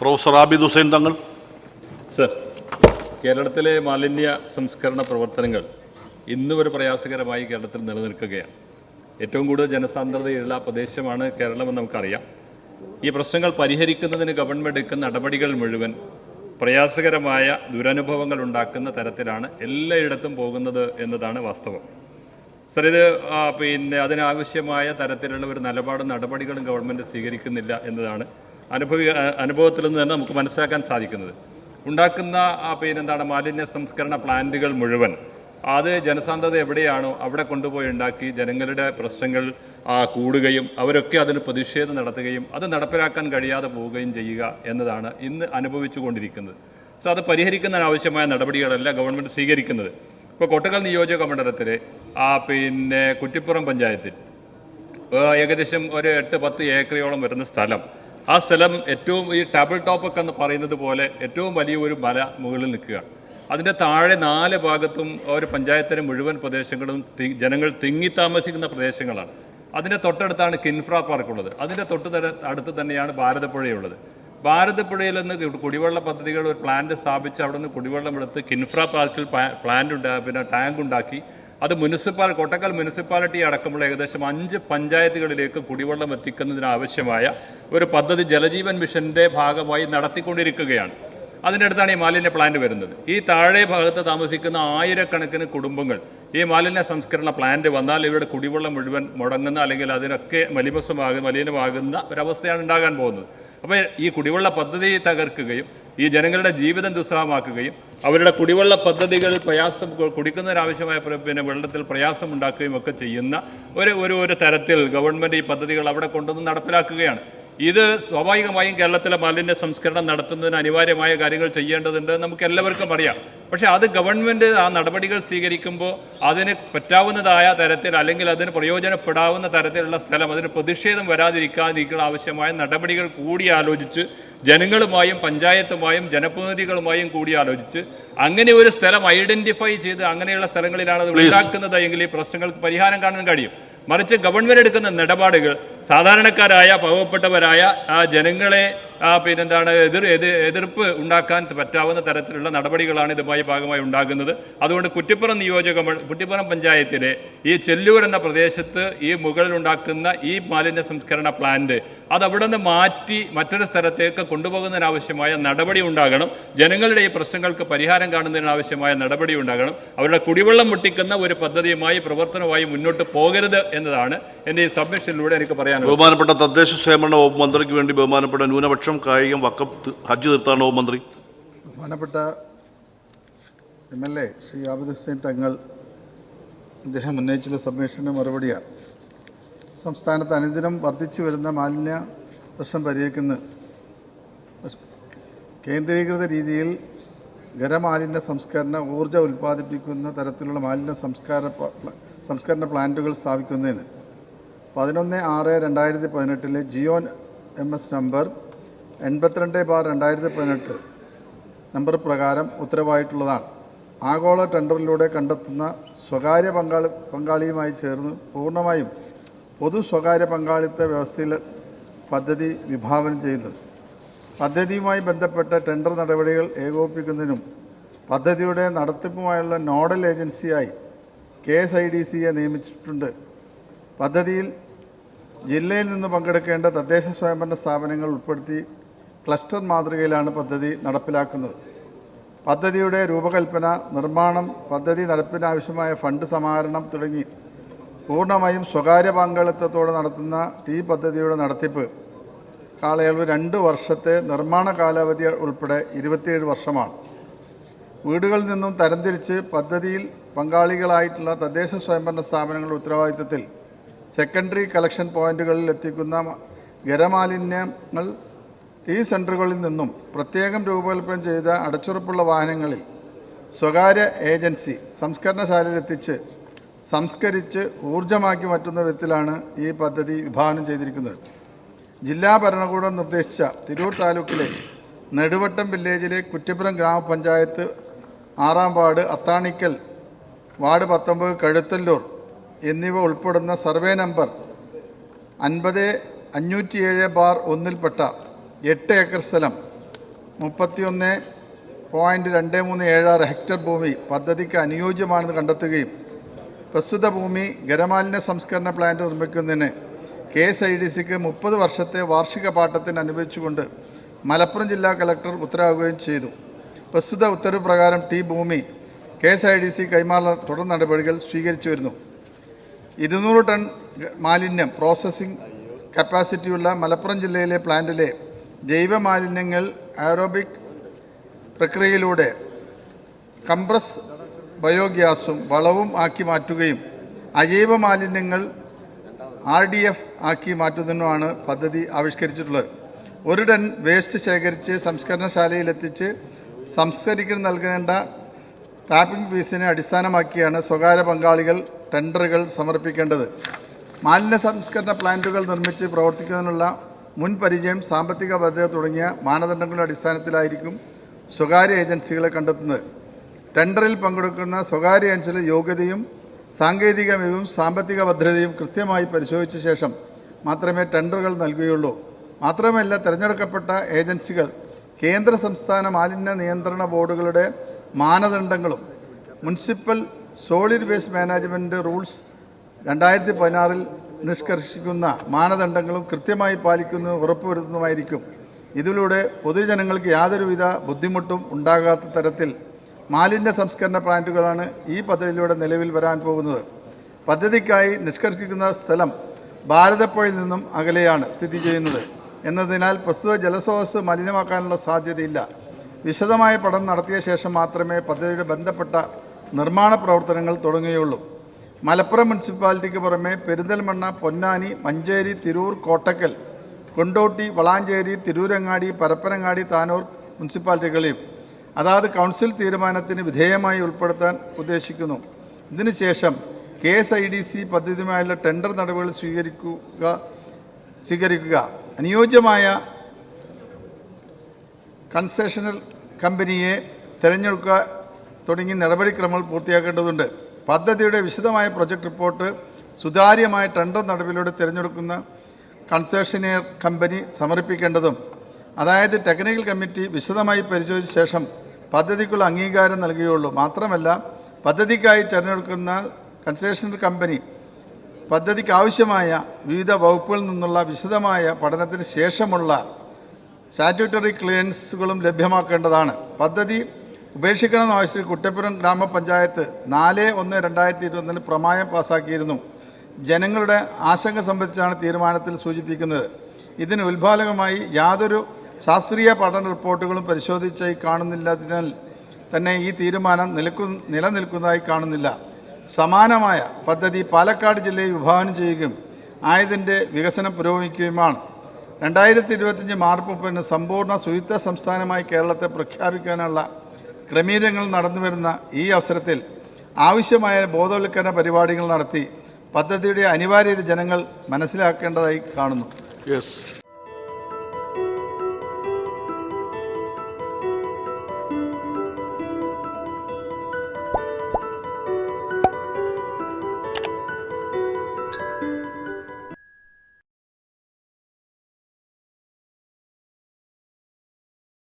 Professor Abid Hussain തങ്ങൾ. Sir കേരളത്തിലെ മാലിന്യ സംസ്കരണ പ്രവർത്തനങ്ങൾ ഇന്നും ഒരു പ്രയാസകരമായി കേരളത്തിൽ നിലനിൽക്കുകയാണ്. ഏറ്റവും കൂടുതൽ ജനസാന്ദ്രതയുള്ള പ്രദേശമാണ് കേരളമെന്ന് നമുക്കറിയാം. ഈ പ്രശ്നങ്ങൾ പരിഹരിക്കുന്നതിന് ഗവൺമെന്റ് എടുക്കുന്ന നടപടികൾ മുഴുവൻ പ്രയാസകരമായ ദുരനുഭവങ്ങൾ ഉണ്ടാക്കുന്ന തരത്തിലാണ് എല്ലായിടത്തും പോകുന്നത് എന്നതാണ് വാസ്തവം. സർ ഇത് പിന്നെ അതിനാവശ്യമായ തരത്തിലുള്ള ഒരു നിലപാടും നടപടികളും ഗവൺമെന്റ് സ്വീകരിക്കുന്നില്ല എന്നതാണ് അനുഭവി അനുഭവത്തിൽ നിന്ന് തന്നെ നമുക്ക് മനസ്സിലാക്കാൻ സാധിക്കുന്നത്. ഉണ്ടാക്കുന്ന പിന്നെന്താണ് മാലിന്യ സംസ്കരണ പ്ലാന്റുകൾ മുഴുവൻ. അത് ജനസാന്ദ്രത എവിടെയാണോ അവിടെ കൊണ്ടുപോയി ഉണ്ടാക്കി ജനങ്ങളുടെ പ്രശ്നങ്ങൾ കൂടുകയും അവരൊക്കെ അതിന് പ്രതിഷേധം നടത്തുകയും അത് നടപ്പിലാക്കാൻ കഴിയാതെ പോവുകയും ചെയ്യുക എന്നതാണ് ഇന്ന് അനുഭവിച്ചുകൊണ്ടിരിക്കുന്നത്. സോ അത് പരിഹരിക്കുന്നതിന് ആവശ്യമായ നടപടികളല്ല ഗവൺമെന്റ് സ്വീകരിക്കുന്നത്. ഇപ്പോൾ കൊട്ടകൽ നിയോജക മണ്ഡലത്തിലെ ആ പിന്നെ കുറ്റിപ്പുറം പഞ്ചായത്തിൽ ഏകദേശം ഒരു എട്ട് പത്ത് ഏക്കറയോളം വരുന്ന സ്ഥലം. ആ സ്ഥലം ഏറ്റവും ഈ ടേബിൾ ടോപ്പ് ഒക്കെ എന്ന് പറയുന്നത് പോലെ ഏറ്റവും വലിയ ഒരു മല മുകളിൽ നിൽക്കുകയാണ് അതിന്റെ താഴെ നാല് ഭാഗത്തും ഒരു പഞ്ചായത്തിലെ മുഴുവൻ പ്രദേശങ്ങളും ജനങ്ങൾ തിങ്ങി താമസിക്കുന്ന പ്രദേശങ്ങളാണ്. അതിന്റെ തൊട്ടടുത്താണ് കിൻഫ്ര പാർക്ക് ഉള്ളത്. അതിന്റെ തൊട്ട് അടുത്ത് തന്നെയാണ് ഭാരതപ്പുഴയുള്ളത്. ഭാരതപ്പുഴയിൽ നിന്ന് കുടിവെള്ള പദ്ധതികൾ ഒരു പ്ലാന്റ് സ്ഥാപിച്ച് അവിടെ നിന്ന് കുടിവെള്ളം എടുത്ത് കിൻഫ്ര പാർക്കിൽ പ്ലാന്റ് ഉണ്ടാ പിന്നെ ടാങ്ക് ഉണ്ടാക്കി അത് മുനിസിപ്പാൽ കോട്ടക്കൽ മുനിസിപ്പാലിറ്റി അടക്കമുള്ള ഏകദേശം അഞ്ച് പഞ്ചായത്തുകളിലേക്ക് കുടിവെള്ളം എത്തിക്കുന്നതിനാവശ്യമായ ഒരു പദ്ധതി ജലജീവൻ മിഷന്റെ ഭാഗമായി നടത്തിക്കൊണ്ടിരിക്കുകയാണ്. അതിന്റെ അടുത്താണ് ഈ മാലിന്യ പ്ലാന്റ് വരുന്നത്. ഈ താഴെ ഭാഗത്ത് താമസിക്കുന്ന ആയിരക്കണക്കിന് കുടുംബങ്ങൾ ഈ മാലിന്യ സംസ്കരണ പ്ലാന്റ് വന്നാൽ ഇവരുടെ കുടിവെള്ളം മുഴുവൻ മുടങ്ങുന്ന അല്ലെങ്കിൽ അതിനൊക്കെ മലിമസമാകുന്ന മലിനമാകുന്ന ഒരവസ്ഥയാണ് ഉണ്ടാകാൻ പോകുന്നത്. അപ്പോൾ ഈ കുടിവെള്ള പദ്ധതി തകർക്കുകയും ഈ ജനങ്ങളുടെ ജീവിതം ദുസ്സഹമാക്കുകയും അവരുടെ കുടിവെള്ള പദ്ധതികൾ പ്രയാസം കുടിക്കുന്നതിനാവശ്യമായ പിന്നെ വെള്ളത്തിൽ പ്രയാസം ഉണ്ടാക്കുകയും ഒക്കെ ചെയ്യുന്ന ഒരു ഒരു ഒരു തരത്തിൽ ഗവൺമെന്റ് ഈ പദ്ധതികൾ അവിടെ കൊണ്ടുവന്ന് നടപ്പിലാക്കുകയാണ്. ഇത് സ്വാഭാവികമായും കേരളത്തിലെ മാലിന്യ സംസ്കരണം നടത്തുന്നതിന് അനിവാര്യമായ കാര്യങ്ങൾ ചെയ്യേണ്ടതുണ്ട് നമുക്ക് എല്ലാവർക്കും അറിയാം. പക്ഷേ അത് ഗവൺമെന്റ് ആ നടപടികൾ സ്വീകരിക്കുമ്പോൾ അതിന് പറ്റാവുന്നതായ തരത്തിൽ അല്ലെങ്കിൽ അതിന് പ്രയോജനപ്പെടാവുന്ന തരത്തിലുള്ള സ്ഥലം അതിന് പ്രതിഷേധം വരാതിരിക്കാതിരിക്കുന്ന ആവശ്യമായ നടപടികൾ കൂടി ആലോചിച്ച് ജനങ്ങളുമായും പഞ്ചായത്തുമായും ജനപ്രതിനിധികളുമായും കൂടി ആലോചിച്ച് അങ്ങനെ ഒരു സ്ഥലം ഐഡന്റിഫൈ ചെയ്ത് അങ്ങനെയുള്ള സ്ഥലങ്ങളിലാണ് അത് ഉണ്ടാക്കുന്നത് എങ്കിൽ ഈ പ്രശ്നങ്ങൾക്ക് പരിഹാരം കാണാൻ കഴിയും. മറിച്ച് ഗവൺമെന്റ് എടുക്കുന്ന നിലപാടുകൾ സാധാരണക്കാരായ പാവപ്പെട്ടവരായ ആ ജനങ്ങളെ പിന്നെന്താണ്? എതിർ എതിർ എതിർപ്പ് ഉണ്ടാക്കാൻ പറ്റാവുന്ന തരത്തിലുള്ള നടപടികളാണ് ഇതുമായി ഭാഗമായി ഉണ്ടാകുന്നത്. അതുകൊണ്ട് കുറ്റിപ്പുറം നിയോജക കുറ്റിപ്പുറം പഞ്ചായത്തിലെ ഈ ചെല്ലൂർ എന്ന പ്രദേശത്ത് ഈ മുകളിലുണ്ടാക്കുന്ന ഈ മാലിന്യ സംസ്കരണ പ്ലാന്റ് അത് അവിടെ നിന്ന് മാറ്റി മറ്റൊരു സ്ഥലത്തേക്ക് കൊണ്ടുപോകുന്നതിനാവശ്യമായ നടപടി ഉണ്ടാകണം. ജനങ്ങളുടെ ഈ പ്രശ്നങ്ങൾക്ക് പരിഹാരം കാണുന്നതിനാവശ്യമായ നടപടി ഉണ്ടാകണം. അവരുടെ കുടിവെള്ളം മുട്ടിക്കുന്ന ഒരു പദ്ധതിയുമായി പ്രവർത്തനവുമായി മുന്നോട്ട് പോകരുത് എന്നതാണ് എന്റെ ഈ സബ്മിഷനിലൂടെ എനിക്ക് പറയാനുള്ളത്. ബഹുമാനപ്പെട്ട തദ്ദേശ സ്വയംഭരണ വകുപ്പ് മന്ത്രിക്ക് വേണ്ടി ബഹുമാനപ്പെട്ട ന്യൂനപക്ഷം കായികം വക്കഫ് തി- ഹജ്ജ് തീർത്ഥാടനവും മന്ത്രി? ബഹുമാനപ്പെട്ട M L A Sri Abid Hussain Thangal ഇദ്ദേഹം ഉന്നയിച്ചുള്ള സബ്മിഷന് മറുപടിയാണ്. സംസ്ഥാനത്ത് അനുദിനം വർദ്ധിച്ചു വരുന്ന മാലിന്യ പ്രശ്നം പരിഹരിക്കുന്ന കേന്ദ്രീകൃത രീതിയിൽ ഖരമാലിന്യ സംസ്കരണ ഊർജ ഉൽപ്പാദിപ്പിക്കുന്ന തരത്തിലുള്ള മാലിന്യ സംസ്കാര സംസ്കരണ പ്ലാന്റുകൾ സ്ഥാപിക്കുന്നതിന് പതിനൊന്ന് ആറ് രണ്ടായിരത്തി പതിനെട്ടിലെ ജിയോൻ എം എസ് നമ്പർ എൺപത്തിരണ്ട് ബാർ രണ്ടായിരത്തി പതിനെട്ട് നമ്പർ പ്രകാരം ഉത്തരവായിട്ടുള്ളതാണ്. ആഗോള ടെൻഡറിലൂടെ കണ്ടെത്തുന്ന സ്വകാര്യ പങ്കാളി പങ്കാളിയുമായി ചേർന്ന് പൂർണമായും പൊതു സ്വകാര്യ പങ്കാളിത്ത വ്യവസ്ഥയിൽ പദ്ധതി വിഭാവനം ചെയ്യുന്നത്. പദ്ധതിയുമായി ബന്ധപ്പെട്ട ടെൻഡർ നടപടികൾ ഏകോപിപ്പിക്കുന്നതിനും പദ്ധതിയുടെ നടത്തിപ്പുമായുള്ള നോഡൽ ഏജൻസിയായി കെ എസ് ഐ ഡി സിയെ നിയമിച്ചിട്ടുണ്ട്. പദ്ധതിയിൽ ജില്ലയിൽ നിന്ന് പങ്കെടുക്കേണ്ട തദ്ദേശ സ്വയംഭരണ സ്ഥാപനങ്ങൾ ഉൾപ്പെടുത്തി ക്ലസ്റ്റർ മാതൃകയിലാണ് പദ്ധതി നടപ്പിലാക്കുന്നത്. പദ്ധതിയുടെ രൂപകൽപ്പന നിർമ്മാണം പദ്ധതി നടപ്പിനാവശ്യമായ ഫണ്ട് സമാഹരണം തുടങ്ങി പൂർണമായും സ്വകാര്യ പങ്കാളിത്തത്തോടെ നടത്തുന്ന ടീ പദ്ധതിയുടെ നടത്തിപ്പ് കാലയളവ് രണ്ട് വർഷത്തെ നിർമ്മാണ കാലാവധി ഉൾപ്പെടെ ഇരുപത്തിയേഴ് വർഷമാണ്. വീടുകളിൽ നിന്നും തരംതിരിച്ച് പദ്ധതിയിൽ പങ്കാളികളായിട്ടുള്ള തദ്ദേശ സ്വയംഭരണ സ്ഥാപനങ്ങളുടെ ഉത്തരവാദിത്തത്തിൽ സെക്കൻഡറി കളക്ഷൻ പോയിന്റുകളിൽ എത്തിക്കുന്ന ഖരമാലിന്യങ്ങൾ ഈ സെന്ററുകളിൽ നിന്നും പ്രത്യേകം രൂപകൽപ്പന ചെയ്ത അടച്ചുറപ്പുള്ള വാഹനങ്ങളിൽ സ്വകാര്യ ഏജൻസി സംസ്കരണശാലയിലെത്തിച്ച് സംസ്കരിച്ച് ഊർജമാക്കി മാറ്റുന്ന വിധത്തിലാണ് ഈ പദ്ധതി വിഭാവനം ചെയ്തിരിക്കുന്നത്. ജില്ലാ ഭരണകൂടം നിർദ്ദേശിച്ച തിരൂർ താലൂക്കിലെ നെടുവട്ടം വില്ലേജിലെ കുറ്റിപ്പുറം ഗ്രാമപഞ്ചായത്ത് ആറാം വാർഡ് അത്താണിക്കൽ വാർഡ് പത്തൊമ്പത് കഴുത്തല്ലൂർ എന്നിവ ഉൾപ്പെടുന്ന സർവേ നമ്പർ അൻപത് അഞ്ഞൂറ്റിയേഴ് ബാർ ഒന്നിൽപ്പെട്ട എട്ട് ഏക്കർ സ്ഥലം. മുപ്പത്തിയൊന്ന് പോയിന്റ് രണ്ട് മൂന്ന് ഏഴാറ് ഹെക്ടർ ഭൂമി പദ്ധതിക്ക് അനുയോജ്യമാണെന്ന് കണ്ടെത്തുകയും പ്രസ്തുത ഭൂമി ഖരമാലിന്യ സംസ്കരണ പ്ലാന്റ് നിർമ്മിക്കുന്നതിന് കെ എസ് ഐ ഡി സിക്ക് മുപ്പത് വർഷത്തെ വാർഷിക പാട്ടത്തിന് അനുവദിച്ചുകൊണ്ട് മലപ്പുറം ജില്ലാ കളക്ടർ ഉത്തരവാകുകയും ചെയ്തു. പ്രസ്തുത ഉത്തരവ് പ്രകാരം ടി ഭൂമി K S I D C കൈമാറുന്ന തുടർ നടപടികൾ സ്വീകരിച്ചു വരുന്നു. ഇരുന്നൂറ് ടൺ മാലിന്യം പ്രോസസ്സിംഗ് കപ്പാസിറ്റിയുള്ള മലപ്പുറം ജില്ലയിലെ പ്ലാന്റിലെ ജൈവ ആരോബിക് പ്രക്രിയയിലൂടെ കംപ്രസ് ബയോഗ്യാസും വളവും ആക്കി മാറ്റുകയും അജൈവ മാലിന്യങ്ങൾ ആർ ഡി എഫ് ആക്കി മാറ്റുന്നതിനുമാണ് പദ്ധതി ആവിഷ്കരിച്ചിട്ടുള്ളത്. ഒരു ടൺ വേസ്റ്റ് ശേഖരിച്ച് സംസ്കരണശാലയിലെത്തിച്ച് സംസ്കരിക്കുന്ന നൽകേണ്ട ടാപ്പിംഗ് ഫീസിനെ അടിസ്ഥാനമാക്കിയാണ് സ്വകാര്യ പങ്കാളികൾ ടെൻഡറുകൾ സമർപ്പിക്കേണ്ടത്. മാലിന്യ സംസ്കരണ പ്ലാന്റുകൾ നിർമ്മിച്ച് പ്രവർത്തിക്കുന്നതിനുള്ള മുൻ പരിചയം സാമ്പത്തിക ഭദ്രത തുടങ്ങിയ മാനദണ്ഡങ്ങളുടെ അടിസ്ഥാനത്തിലായിരിക്കും സ്വകാര്യ ഏജൻസികളെ കണ്ടെത്തുന്നത്. ടെൻഡറിൽ പങ്കെടുക്കുന്ന സ്വകാര്യ ഏജൻസിയുടെ യോഗ്യതയും സാങ്കേതിക മികവും സാമ്പത്തിക ഭദ്രതയും കൃത്യമായി പരിശോധിച്ച ശേഷം മാത്രമേ ടെൻഡറുകൾ നൽകുകയുള്ളൂ. മാത്രമല്ല തിരഞ്ഞെടുക്കപ്പെട്ട ഏജൻസികൾ കേന്ദ്ര സംസ്ഥാന മാലിന്യ നിയന്ത്രണ ബോർഡുകളുടെ മാനദണ്ഡങ്ങളും municipal solid waste management rules രണ്ടായിരത്തി പതിനാറിൽ നിഷ്കർഷിക്കുന്ന മാനദണ്ഡങ്ങളും കൃത്യമായി പാലിക്കുന്ന ഉറപ്പുവരുത്തുന്നതുമായിരിക്കും. ഇതിലൂടെ പൊതുജനങ്ങൾക്ക് യാതൊരുവിധ ബുദ്ധിമുട്ടും ഉണ്ടാകാത്ത തരത്തിൽ മാലിന്യ സംസ്കരണ പ്ലാന്റുകളാണ് ഈ പദ്ധതിയിലൂടെ നിലവിൽ വരാൻ പോകുന്നത്. പദ്ധതിക്കായി നിഷ്കർഷിക്കുന്ന സ്ഥലം ഭാരതപ്പുഴയിൽ നിന്നും അകലെയാണ് സ്ഥിതി ചെയ്യുന്നത്. എന്നതിനാൽ പ്രസ്തുത ജലസ്രോതസ് മലിനമാക്കാനുള്ള സാധ്യതയില്ല. വിശദമായ പഠനം നടത്തിയ ശേഷം മാത്രമേ പദ്ധതിയുടെ ബന്ധപ്പെട്ട നിർമ്മാണ പ്രവർത്തനങ്ങൾ തുടങ്ങുകയുള്ളൂ. മലപ്പുറം മുനിസിപ്പാലിറ്റിക്ക് പുറമെ പെരിന്തൽമണ്ണ പൊന്നാനി മഞ്ചേരി തിരൂർ കോട്ടക്കൽ കൊണ്ടോട്ടി വളാഞ്ചേരി തിരൂരങ്ങാടി പരപ്പനങ്ങാടി താനൂർ മുനിസിപ്പാലിറ്റികളിൽ. അതാത് കൗൺസിൽ തീരുമാനത്തിന് വിധേയമായി ഉൾപ്പെടുത്താൻ ഉദ്ദേശിക്കുന്നു. ഇതിനുശേഷം K S I D C പദ്ധതിയുമായുള്ള tender നടപടികൾ സ്വീകരിക്കുക സ്വീകരിക്കുക. അനുയോജ്യമായ കൺസെഷണൽ കമ്പനിയെ തിരഞ്ഞെടുക്കുക തുടങ്ങി നടപടിക്രമങ്ങൾ പൂർത്തിയാക്കേണ്ടതുണ്ട്. പദ്ധതിയുടെ വിശദമായ പ്രൊജക്ട് റിപ്പോർട്ട് സുതാര്യമായ ടെൻഡർ നടപടിയിലൂടെ തിരഞ്ഞെടുക്കുന്ന കൺസേഷനിയർ കമ്പനി സമർപ്പിക്കേണ്ടതും അതായത് ടെക്നിക്കൽ കമ്മിറ്റി വിശദമായി പരിശോധിച്ച ശേഷം പദ്ധതിക്കുള്ള അംഗീകാരം നൽകുകയുള്ളൂ. മാത്രമല്ല പദ്ധതിക്കായി തിരഞ്ഞെടുക്കുന്ന കൺസെഷണർ കമ്പനി പദ്ധതിക്ക് ആവശ്യമായ വിവിധ വകുപ്പുകളിൽ നിന്നുള്ള വിശദമായ പഠനത്തിന് ശേഷമുള്ള സ്റ്റാറ്റ്യൂട്ടറി ക്ലിയറൻസുകളും ലഭ്യമാക്കേണ്ടതാണ്. പദ്ധതി ഉപേക്ഷിക്കണമെന്ന ആവശ്യത്തിൽ കുട്ടപ്പുറം ഗ്രാമപഞ്ചായത്ത് നാല് ഒന്ന് രണ്ടായിരത്തി ഇരുപതിന് പ്രമായം പാസാക്കിയിരുന്നു. ജനങ്ങളുടെ ആശങ്ക സംബന്ധിച്ചാണ് തീരുമാനത്തിൽ സൂചിപ്പിക്കുന്നത്. ഇതിന് ഉത്പാദകമായി യാതൊരു ശാസ്ത്രീയ പഠന റിപ്പോർട്ടുകളും പരിശോധിച്ചായി കാണുന്നില്ലതിനാൽ തന്നെ ഈ തീരുമാനം നിലക്കു നിലനിൽക്കുന്നതായി കാണുന്നില്ല. സമാനമായ പദ്ധതി പാലക്കാട് ജില്ലയിൽ വിഭാവനം ചെയ്യുകയും ആയതിന്റെ വികസനം പുരോഗമിക്കുകയുമാണ്. രണ്ടായിരത്തി ഇരുപത്തിയഞ്ച് മാർച്ച് മുപ്പതിന് സമ്പൂർണ സുയുക്ത സംസ്ഥാനമായി കേരളത്തെ പ്രഖ്യാപിക്കാനുള്ള ക്രമീകരണങ്ങൾ നടന്നുവരുന്ന ഈ അവസരത്തിൽ ആവശ്യമായ ബോധവൽക്കരണ പരിപാടികൾ നടത്തി പദ്ധതിയുടെ അനിവാര്യത ജനങ്ങൾ മനസ്സിലാക്കേണ്ടതായി കാണുന്നു. യെസ്